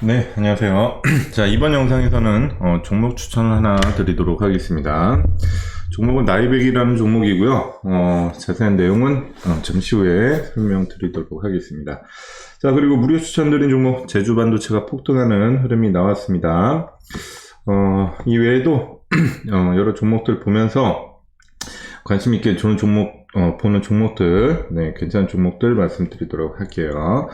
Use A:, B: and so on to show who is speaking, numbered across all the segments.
A: 네, 안녕하세요. 자, 이번 영상에서는 어, 종목 추천을 하나 드리도록 하겠습니다. 종목은 나이백이라는 종목이고요. 어, 자세한 내용은 어, 잠시 후에 설명드리도록 하겠습니다. 자, 그리고 무료 추천드린 종목 제주 반도체가 폭등하는 흐름이 나왔습니다. 어, 이 외에도 어, 여러 종목들 보면서 관심 있게 좋은 종목 어, 보는 종목들, 네, 괜찮은 종목들 말씀드리도록 할게요.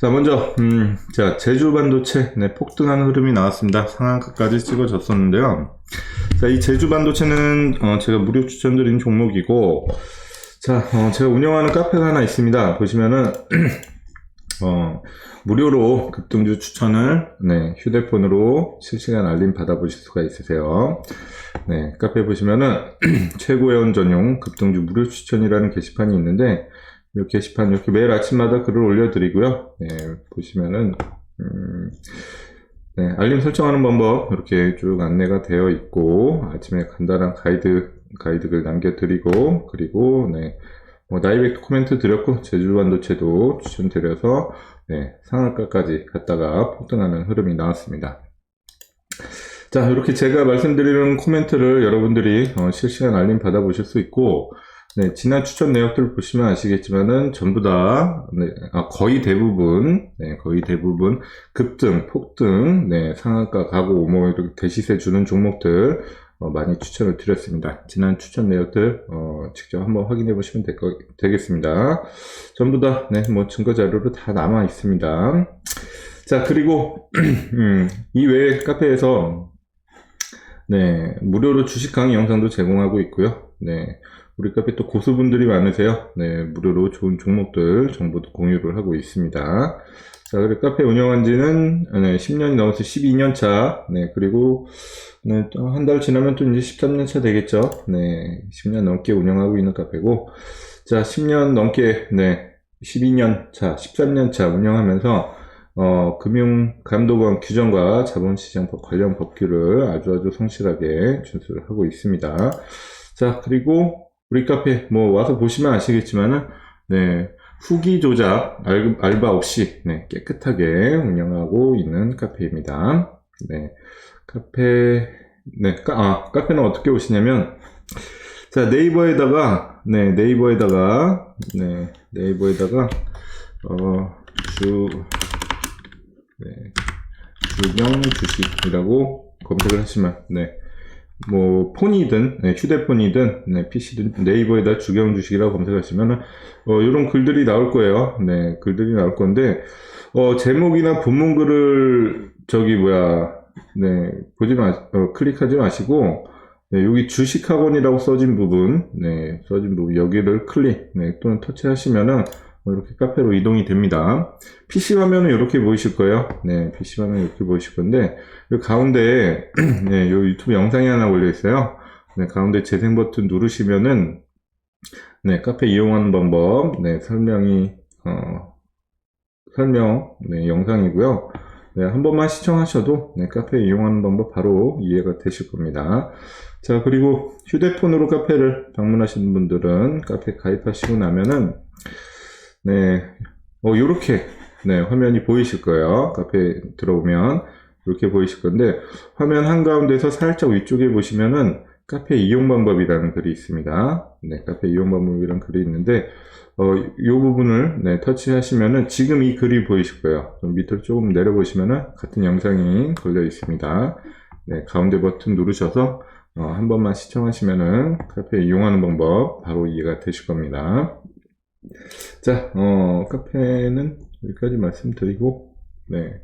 A: 자, 먼저, 음, 자, 제주 반도체, 네, 폭등하는 흐름이 나왔습니다. 상한가까지 찍어졌었는데요. 자, 이 제주 반도체는, 어, 제가 무료 추천드린 종목이고, 자, 어, 제가 운영하는 카페가 하나 있습니다. 보시면은, 어, 무료로 급등주 추천을, 네, 휴대폰으로 실시간 알림 받아보실 수가 있으세요. 네, 카페 보시면은, 최고 회원 전용 급등주 무료 추천이라는 게시판이 있는데, 이 게시판 이렇게 매일 아침마다 글을 올려드리고요. 네, 보시면은 음, 네, 알림 설정하는 방법 이렇게 쭉 안내가 되어 있고 아침에 간단한 가이드 가이드 글 남겨드리고 그리고 네, 뭐 나이백 코멘트 드렸고 제주 반도체도 추천드려서 네, 상한가까지 갔다가 폭등하는 흐름이 나왔습니다. 자, 이렇게 제가 말씀드리는 코멘트를 여러분들이 어, 실시간 알림 받아보실 수 있고, 네, 지난 추천 내역들 보시면 아시겠지만은 전부 다, 네, 아, 거의 대부분, 네, 거의 대부분 급등, 폭등, 네, 상한가 가고, 뭐, 이렇게 대시세 주는 종목들, 어, 많이 추천을 드렸습니다. 지난 추천 내역들, 어, 직접 한번 확인해 보시면 될 거, 되겠습니다. 전부 다, 네, 뭐, 증거 자료로 다 남아 있습니다. 자, 그리고, 음, 이 외에 카페에서, 네, 무료로 주식 강의 영상도 제공하고 있고요. 네, 우리 카페 또 고수분들이 많으세요. 네, 무료로 좋은 종목들 정보도 공유를 하고 있습니다. 자, 그리고 카페 운영한 지는 네, 10년이 넘어서 12년 차. 네, 그리고 네, 한달 지나면 또 이제 13년 차 되겠죠. 네, 10년 넘게 운영하고 있는 카페고. 자, 10년 넘게 네, 12년 차, 13년 차 운영하면서 어, 금융감독원 규정과 자본시장법 관련 법규를 아주 아주 성실하게 준수를 하고 있습니다. 자, 그리고 우리 카페 뭐 와서 보시면 아시겠지만은 네, 후기 조작 알, 알바 없이 네, 깨끗하게 운영하고 있는 카페입니다. 네, 카페 네, 카, 아, 카페는 어떻게 오시냐면 자 네이버에다가 네 네이버에다가 네 네이버에다가 어주 네, 주경 주식이라고 검색을 하시면 네. 뭐 폰이든 네, 휴대폰이든 네, PC든 네이버에다 주경 주식이라고 검색하시면 어, 이런 글들이 나올 거예요. 네, 글들이 나올 건데 어, 제목이나 본문 글을 저기 뭐야 네, 보지 마 어, 클릭하지 마시고 네, 여기 주식학원이라고 써진 부분 네, 써진 부분 여기를 클릭 네, 또는 터치하시면은 뭐 이렇게 카페로 이동이 됩니다. PC 화면은 이렇게 보이실 거예요. 네, PC 화면 이렇게 보이실 건데, 이 가운데, 네, 요 유튜브 영상이 하나 올려 있어요. 네, 가운데 재생 버튼 누르시면은, 네, 카페 이용하는 방법, 네, 설명이, 어, 설명, 네, 영상이고요. 네, 한 번만 시청하셔도, 네, 카페 이용하는 방법 바로 이해가 되실 겁니다. 자, 그리고 휴대폰으로 카페를 방문하시는 분들은 카페 가입하시고 나면은, 네, 어, 요렇게, 네, 화면이 보이실 거예요. 카페 들어오면, 이렇게 보이실 건데, 화면 한가운데서 살짝 위쪽에 보시면은, 카페 이용 방법이라는 글이 있습니다. 네, 카페 이용 방법이라는 글이 있는데, 어, 요 부분을, 네, 터치하시면은, 지금 이 글이 보이실 거예요. 좀 밑으로 조금 내려보시면은, 같은 영상이 걸려 있습니다. 네, 가운데 버튼 누르셔서, 어, 한 번만 시청하시면은, 카페 이용하는 방법, 바로 이해가 되실 겁니다. 자, 어, 카페는 여기까지 말씀드리고, 네.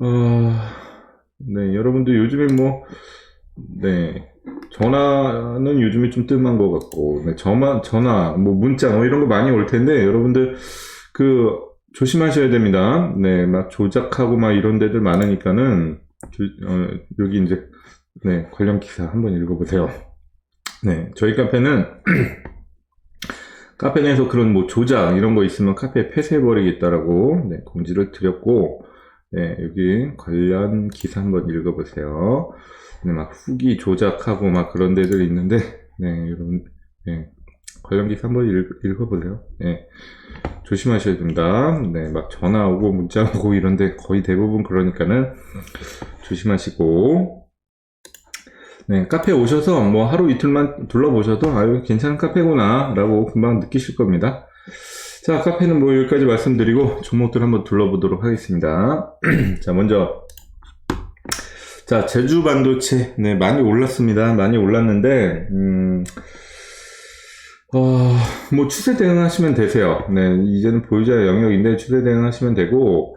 A: 어, 네, 여러분들 요즘에 뭐, 네, 전화는 요즘에 좀 뜸한 것 같고, 네, 전화, 전화, 뭐 문자, 뭐 이런 거 많이 올 텐데, 여러분들 그, 조심하셔야 됩니다. 네, 막 조작하고 막 이런 데들 많으니까는, 조- 어, 여기 이제, 네, 관련 기사 한번 읽어보세요. 네, 저희 카페는, 카페 내에서 그런 뭐 조작 이런 거 있으면 카페 폐쇄해버리겠다라고 네, 공지를 드렸고 네, 여기 관련 기사 한번 읽어보세요. 네, 막 후기 조작하고 막 그런 데들이 있는데 네, 여러분 네, 관련 기사 한번 읽, 읽어보세요. 네. 조심하셔야 됩니다. 네, 막 전화 오고 문자 오고 이런데 거의 대부분 그러니까는 조심하시고 네, 카페 오셔서 뭐 하루 이틀만 둘러보셔도 아유 괜찮은 카페구나 라고 금방 느끼실 겁니다. 자, 카페는 뭐 여기까지 말씀드리고 종목들 한번 둘러보도록 하겠습니다. 자, 먼저 자, 제주 반도체 네, 많이 올랐습니다. 많이 올랐는데 음 어, 뭐 추세 대응하시면 되세요. 네, 이제는 보유자 영역인데 추세 대응하시면 되고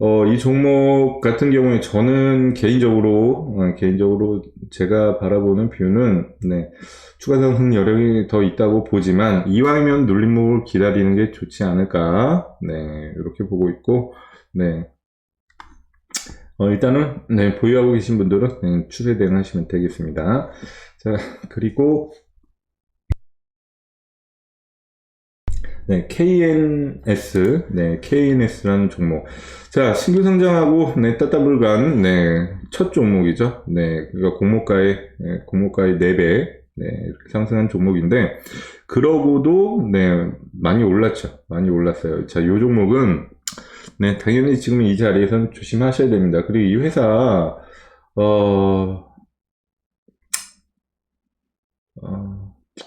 A: 어, 이 종목 같은 경우에 저는 개인적으로, 어, 개인적으로 제가 바라보는 뷰는, 네, 추가 상승 여력이 더 있다고 보지만, 이왕이면 눌림목을 기다리는 게 좋지 않을까, 네, 이렇게 보고 있고, 네. 어, 일단은, 네, 보유하고 계신 분들은 네, 추세 대응하시면 되겠습니다. 자, 그리고, 네, KNS, 네, KNS라는 종목. 자, 신규 상장하고, 네, 따따블간, 네, 첫 종목이죠. 네, 그러니까 공모가의, 네, 공모가의 4배, 네, 이렇게 상승한 종목인데, 그러고도, 네, 많이 올랐죠. 많이 올랐어요. 자, 요 종목은, 네, 당연히 지금 이 자리에서는 조심하셔야 됩니다. 그리고 이 회사, 어, 어,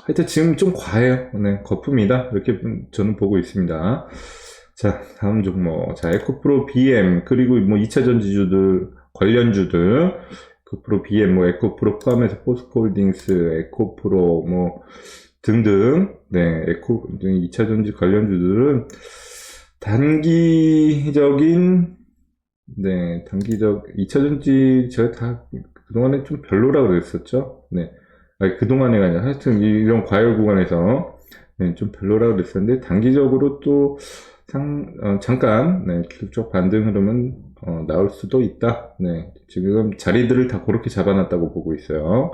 A: 하여튼 지금 좀 과해요. 네, 거품이다. 이렇게 저는 보고 있습니다. 자, 다음 종목. 자, 에코프로 BM, 그리고 뭐 2차 전지주들, 관련주들, 에코프로 BM, 뭐 에코프로 포함해서 포스코홀딩스, 에코프로 뭐 등등, 네, 에코, 2차 전지 관련주들은 단기적인, 네, 단기적, 2차 전지 제가 다 그동안에 좀 별로라 그랬었죠. 네. 아니, 그동안에 아니라 하여튼 이런 과열 구간에서 네, 좀 별로라 그랬었는데 단기적으로 또 상, 어, 잠깐 네, 기술적 반등 흐름은 어, 나올 수도 있다. 네, 지금 자리들을 다 그렇게 잡아놨다고 보고 있어요.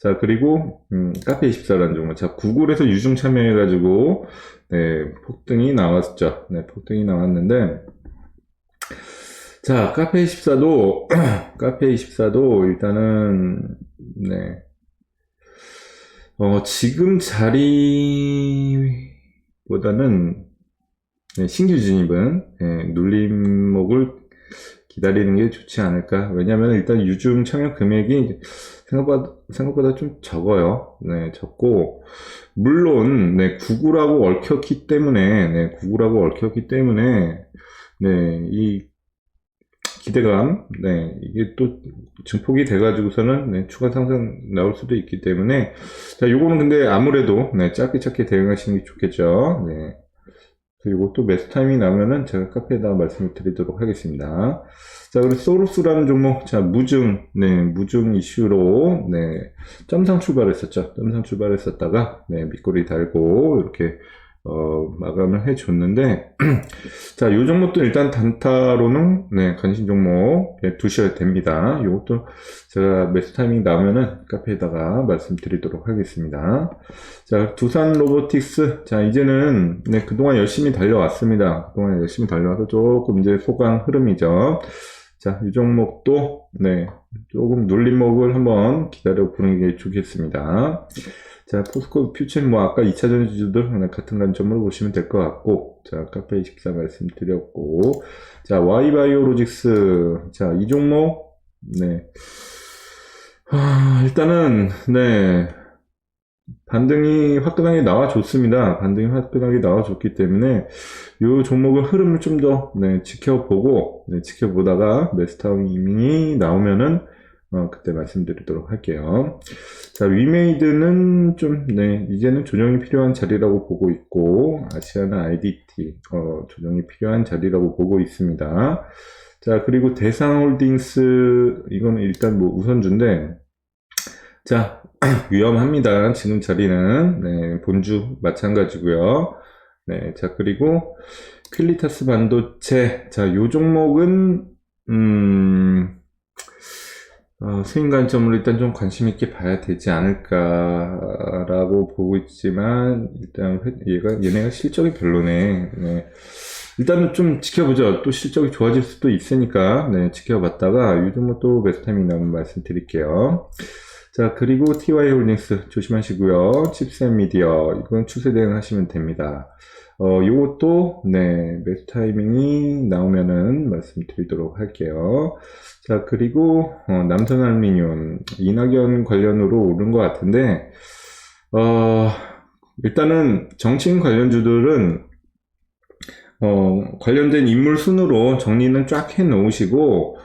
A: 자 그리고 음, 카페 24라는 종목 자 구글에서 유중 참여해가지고 네, 폭등이 나왔죠. 네, 폭등이 나왔는데 자 카페 24도 카페 24도 일단은 네 어, 지금 자리보다는 네, 신규 진입은 네, 눌림목을 기다리는 게 좋지 않을까. 왜냐하면 일단 유중 청약 금액이 생각보다, 생각보다 좀 적어요. 네, 적고 물론 네, 구글하고 얽혔기 때문에 네, 구글하고 얽혔기 때문에 네, 이 기대감, 네, 이게 또 증폭이 돼가지고서는 네, 추가 상승 나올 수도 있기 때문에 자, 요거는 근데 아무래도 네, 짧게 짧게 대응하시는 게 좋겠죠. 네. 또 매수 타이밍 나면은 제가 카페에다가 말씀을 드리도록 하겠습니다. 자, 그리고 소로스라는 종목, 자, 무증, 네, 무증 이슈로, 네, 점상 출발했었죠. 점상 출발했었다가, 네, 밑꼬리 달고, 이렇게, 어, 마감을 해줬는데, 자, 요 종목도 일단 단타로는, 네, 관심 종목, 예, 두셔야 됩니다. 요것도 제가 매수 타이밍 나오면은 카페에다가 말씀드리도록 하겠습니다. 자, 두산 로보틱스. 자, 이제는, 네, 그동안 열심히 달려왔습니다. 그동안 열심히 달려와서 조금 이제 소강 흐름이죠. 자, 이 종목도, 네, 조금 눌림목을 한번 기다려 보는 게 좋겠습니다. 자, 포스코 퓨처는 뭐 아까 2차 전지주들 같은 관점으로 보시면 될 것 같고, 자, 카페 24 말씀드렸고, 자, Y바이오로직스. 자, 이 종목, 네. 아, 일단은, 네. 반등이 화끈하게 나와줬습니다. 반등이 화끈하게 나와줬기 때문에 이 종목은 흐름을 좀더 네, 지켜보고 네, 지켜보다가 매스타이밍이 나오면은 어, 그때 말씀드리도록 할게요. 자 위메이드는 좀 네, 이제는 조정이 필요한 자리라고 보고 있고 아시아나 IDT 어, 조정이 필요한 자리라고 보고 있습니다. 자 그리고 대상홀딩스 이거는 일단 뭐 우선주인데 자 위험합니다. 지금 자리는 네, 본주 마찬가지고요. 네, 자 그리고 퀼리타스 반도체 자 요 종목은 음 어, 수익 관점으로 일단 좀 관심 있게 봐야 되지 않을까라고 보고 있지만 일단 회- 얘가 얘네가 실적이 별로네. 네. 일단은 좀 지켜보죠. 또 실적이 좋아질 수도 있으니까 네, 지켜봤다가 요즘 뭐또 타이밍 나오면 말씀드릴게요. 자, 그리고 TY 홀딩스 조심하시고요. 칩셋 미디어, 이건 추세 대응하시면 됩니다. 어, 요것도, 네, 매수 타이밍이 나오면은 말씀드리도록 할게요. 자, 그리고, 어, 남선 알미늄, 이낙연 관련으로 오른 것 같은데, 어, 일단은 정치인 관련주들은, 어, 관련된 인물 순으로 정리는 쫙 해 놓으시고,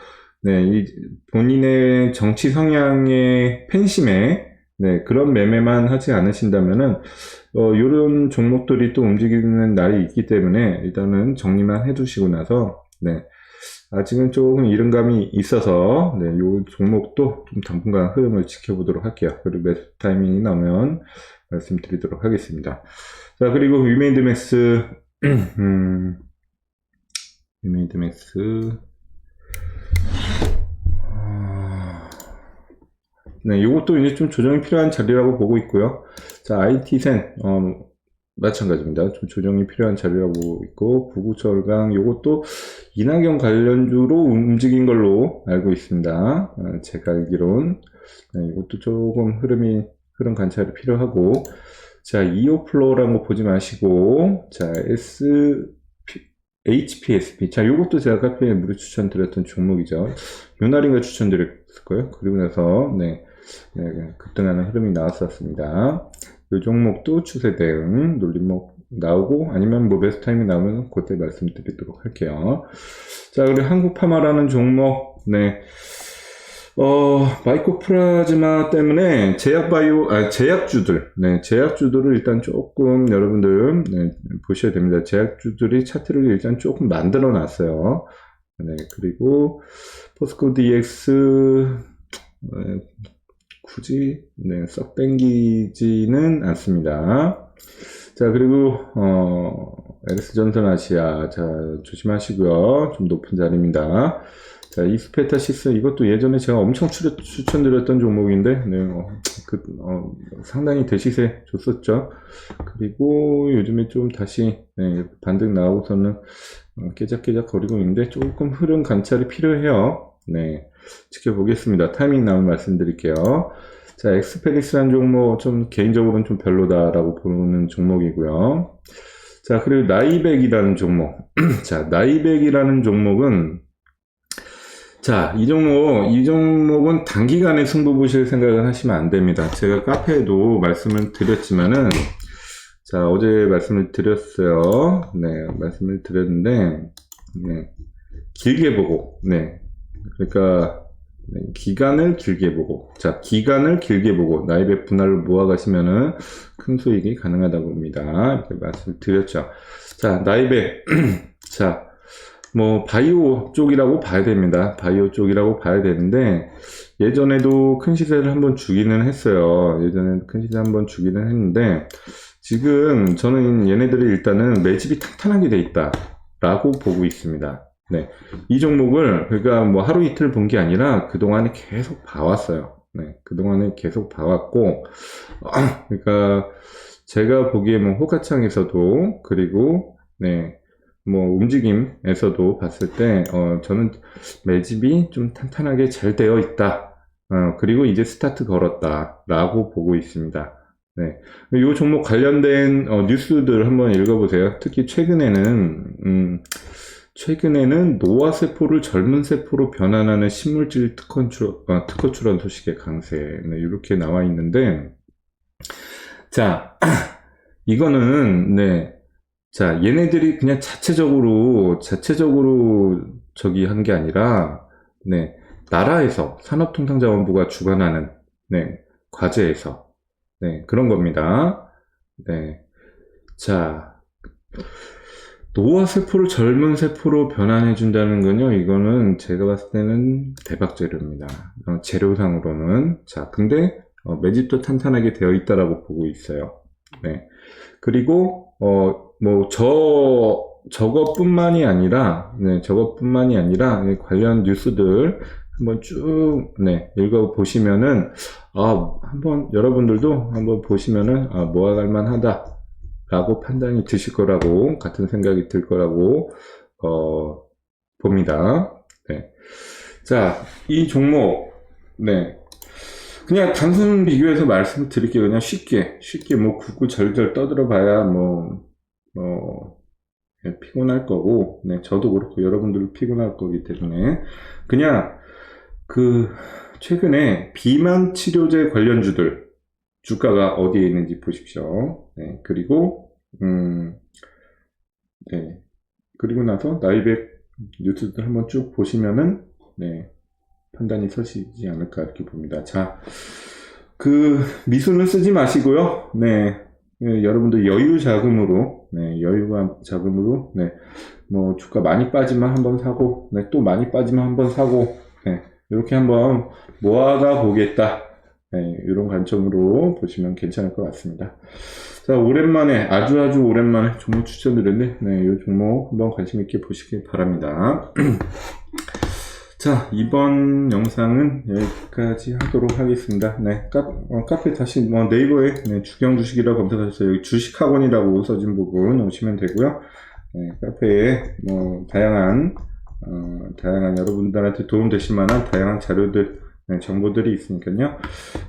A: 네, 이 본인의 정치 성향의 팬심에 네, 그런 매매만 하지 않으신다면은 어, 요런 종목들이 또 움직이는 날이 있기 때문에 일단은 정리만 해 두시고 나서 네, 아직은 조금 이른감이 있어서 네, 요 종목도 좀 당분간 흐름을 지켜보도록 할게요. 그리고 매수 타이밍이 나오면 말씀드리도록 하겠습니다. 자, 그리고 위메이드맥스 음, 위메이드맥스 네, 이것도 이제 좀 조정이 필요한 자리라고 보고 있고요. 자, IT센, 어, 마찬가지입니다. 좀 조정이 필요한 자리라고 보고 있고, 부구철강, 이것도 이낙연 관련주로 움직인 걸로 알고 있습니다. 어, 제가 알기론. 네, 이것도 조금 흐름이, 흐름 관찰이 필요하고, 자, 이오플로우라는 거 보지 마시고, 자, S, HPSP. 자, 요것도 제가 카페에 무료 추천드렸던 종목이죠. 요날인가 추천드렸을 거예요. 그리고 나서, 네, 네, 급등하는 흐름이 나왔었습니다. 요 종목도 추세 대응, 놀림목 나오고, 아니면 뭐 베스트 타임이 나오면 그때 말씀드리도록 할게요. 자, 그리고 한국 파마라는 종목, 네. 어, 마이코플라즈마 때문에 제약바이오, 아, 제약주들, 네, 제약주들을 일단 조금 여러분들, 네, 보셔야 됩니다. 제약주들이 차트를 일단 조금 만들어 놨어요. 네, 그리고 포스코 DX, 네, 굳이, 네, 썩 땡기지는 않습니다. 자, 그리고, 어, LS전선 아시아, 자, 조심하시고요. 좀 높은 자리입니다. 자, 이스페타시스 이것도 예전에 제가 엄청 추, 추천드렸던 종목인데, 네, 어, 그, 어, 상당히 대시세 줬었죠. 그리고 요즘에 좀 다시 네, 반등 나오고서는 어, 깨작깨작 거리고 있는데 조금 흐름 관찰이 필요해요. 네, 지켜보겠습니다. 타이밍 나오면 말씀드릴게요. 자, 엑스페리스란 종목 좀 개인적으로는 좀 별로다라고 보는 종목이고요. 자, 그리고 나이백이라는 종목. 자, 나이백이라는 종목은 자, 이 종목, 이 종목은 단기간에 승부 보실 생각을 하시면 안 됩니다. 제가 카페에도 말씀을 드렸지만은, 자, 어제 말씀을 드렸어요. 네, 말씀을 드렸는데, 네, 길게 보고, 네. 그러니까, 네, 기간을 길게 보고, 자, 기간을 길게 보고, 나이백 분할을 모아 가시면은 큰 수익이 가능하다고 봅니다. 이렇게 말씀을 드렸죠. 자, 나이백, 자, 뭐 바이오 쪽이라고 봐야 됩니다. 바이오 쪽이라고 봐야 되는데 예전에도 큰 시세를 한번 주기는 했어요. 예전에 큰 시세 한번 주기는 했는데 지금 저는 얘네들이 일단은 매집이 탄탄하게 돼 있다 라고 보고 있습니다. 네. 이 종목을 그러니까 뭐 하루 이틀 본 게 아니라 그동안에 계속 봐왔어요. 네. 그동안에 계속 봐왔고 그러니까 제가 보기에 뭐 호가창에서도 그리고 네. 뭐 움직임에서도 봤을 때 어, 저는 매집이 좀 탄탄하게 잘 되어 있다. 어, 그리고 이제 스타트 걸었다라고 보고 있습니다. 네, 이 종목 관련된 어, 뉴스들 한번 읽어보세요. 특히 최근에는 음, 최근에는 노화 세포를 젊은 세포로 변환하는 식물질 특허 출, 어, 특허 출원 소식의 강세 네, 이렇게 나와 있는데 자 이거는 네 자, 얘네들이 그냥 자체적으로, 자체적으로 저기 한 게 아니라, 네, 나라에서 산업통상자원부가 주관하는, 네, 과제에서, 네, 그런 겁니다. 네. 자, 노화 세포를 젊은 세포로 변환해 준다는 건요, 이거는 제가 봤을 때는 대박 재료입니다. 어, 재료상으로는. 자, 근데, 어, 매집도 탄탄하게 되어 있다라고 보고 있어요. 네. 그리고, 어, 뭐, 저, 저것뿐만이 아니라, 네, 저것뿐만이 아니라, 네, 관련 뉴스들 한번 쭉, 네, 읽어 보시면은, 아, 한번, 여러분들도 한번 보시면은, 아, 모아갈 만하다. 라고 판단이 드실 거라고, 같은 생각이 들 거라고, 어, 봅니다. 네. 자, 이 종목, 네. 그냥 단순 비교해서 말씀을 드릴게요. 그냥 쉽게, 쉽게 뭐 구구절절 떠들어 봐야 뭐, 뭐, 예, 피곤할 거고, 네, 저도 그렇고 여러분들도 피곤할 거기 때문에 그냥 그 최근에 비만 치료제 관련주들 주가가 어디에 있는지 보십시오. 네, 그리고 음, 네, 그리고 나서 나이백 뉴스들 한번 쭉 보시면은 네, 판단이 서시지 않을까 이렇게 봅니다. 자, 그 미수는 쓰지 마시고요. 네, 예, 여러분들 여유 자금으로, 네, 여유가 자금으로, 네, 뭐 주가 많이 빠지면 한번 사고, 네, 또 많이 빠지면 한번 사고, 네, 이렇게 한번 모아가 보겠다. 네, 이런 관점으로 보시면 괜찮을 것 같습니다. 자, 오랜만에, 아주 아주 오랜만에 종목 추천드렸는데, 네, 이 종목 한번 관심 있게 보시길 바랍니다. 자, 이번 영상은 여기까지 하도록 하겠습니다. 네, 카, 어, 카페 다시 뭐 네이버에 네, 주경 주식이라고 검색하셔서 여기 주식학원이라고 써진 부분 오시면 되고요. 네, 카페에 뭐 다양한 어, 다양한 여러분들한테 도움 되실 만한 다양한 자료들, 네, 정보들이 있으니까요.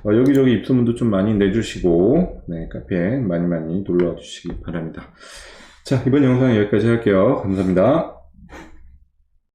A: 어, 여기저기 입소문도 좀 많이 내주시고, 네, 카페에 많이 많이 놀러 와 주시기 바랍니다. 자, 이번 영상 여기까지 할게요. 감사합니다.